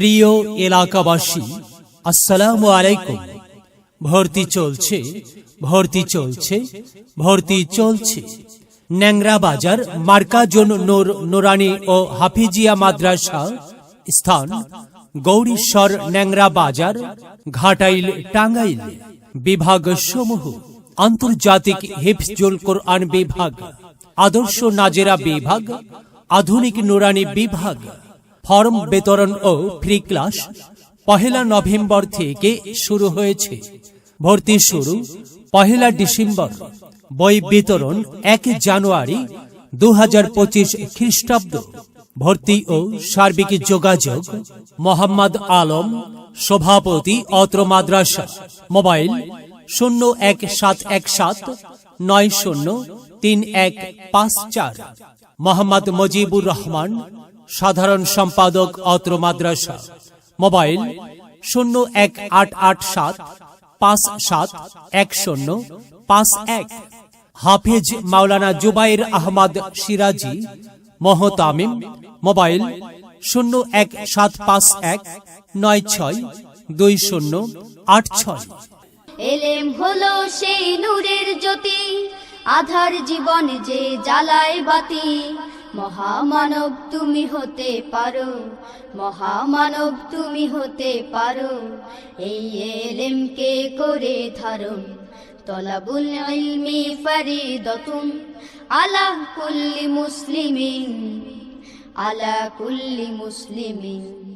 প্রিয় এলাকাবাসী, আসসালামু আলাইকুম। ভর্তি চলছে ভর্তি চলছে ভর্তি চলছে। ন্যাংরা বাজার মার্কাজন নোর, নুরানি ও হাফিজিয়া মাদ্রাসা স্থান, গৌরীশ্বর ন্যাংরা বাজার, ঘাটাইল, টাঙ্গাইল। বিভাগ সমূহ, আন্তর্জাতিক হিফজুল কোরআন বিভাগ, আদর্শ নাজেরা বিভাগ, আধুনিক নোরানি বিভাগ। ফর্ম বিতরণ ও ফ্রি ক্লাস পহেলা নভেম্বর থেকে শুরু হয়েছে। ভর্তি শুরু পহেলা ডিসেম্বর। বই বিতরণ এক জানুয়ারি দু হাজার পঁচিশ খ্রিস্টাব্দ। ভর্তি ও সার্বিক যোগাযোগ মোহাম্মদ আলম, সভাপতি অত্র মাদ্রাসা, মোবাইল শূন্য এক সাত এক সাত নয় শূন্য তিন এক পাঁচ চার, মোহাম্মদ মজিবুর রহমান সাধারণ সম্পাদক অত্র মাদ্রাসা। মোবাইল শূন্য এক আট আট সাত পাঁচ সাত এক শূন্য পাঁচ এক। হাফেজ মাওলানা জুবাইর আহমদ সিরাজি, মহতামিম, মোবাইল শূন্য এক সাত পাঁচ এক নয় ছয় দুই শূন্য আট ছয়। এলেম হলো সেই নূরের জ্যোতি আধার জীবন যে জ্বালায় বাতি, মহামানব তুমি হতে পারো, মহামানব তুমি হতে পারো। এই এলেমকে করে ধারণ, তলাবুল ইলমি ফারিদতুন, আলা কুল্লি মুসলিমিন, আলা কুল্লি মুসলিমিন।